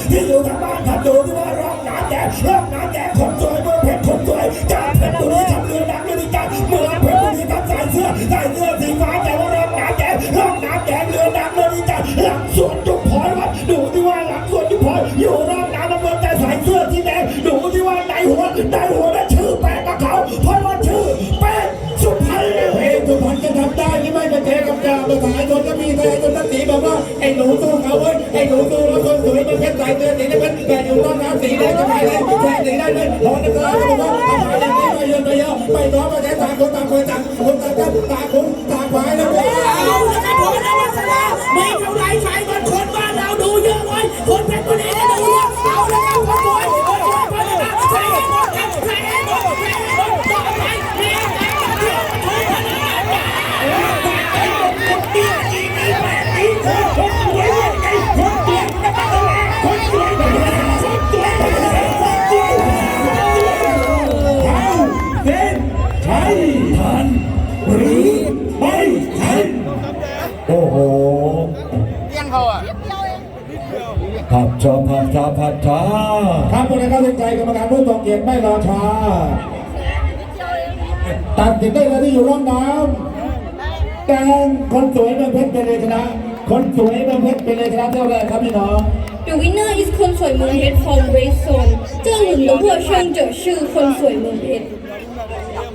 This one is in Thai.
ที่อยู่ทางบ้านครับอยู่ที่ว่าร้องน้ำแดงเชื่อกน้ำแดงผมตัว ประชาชนก็มีประชาชนตั้งสีบอกว่าไอ้หนูสู้เขาเว้ยไอ้หนูสู้แล้วคนสวยมันแค่ใส่เสื้อสีน้ำเงินแต่อยู่ต้องน้ำสีแดงก็ไม่ได้แค่สีได้เลยพอนักการก็บอกว่าทำไมอย่างนี้ไม่เยอะไปเยอะไปน้องมาแท้ต่างคนต่างคนต่างคนต่างกันต่างคนต่างฝ่ายนะเว้ยเอาละครับผมนะวัชระไม่เท่าไรใช้มันคนบ้านเราดูเยอะไว้คนเพชรบุรี อ้โหเลี้ยงเขาอะผัดชอผัดชาผัดชาครับคนในข้าใจกรรมการรู้ตอกเกียรติไม่รอช้าตัดสินได้แล้วที่อยู่ร่องน้ำแดงคนสวยเมืองเพชรเป็นเลยชนะ คนสวยเมืองเพชรเป็นเลยชนะเท่าไรครับพี่น้อง The winner is คนสวยเมืองเพชร from Red Zone เจ้าหนุ่ตัวเชิงเจอชื่อคนสวยเมืองเพชร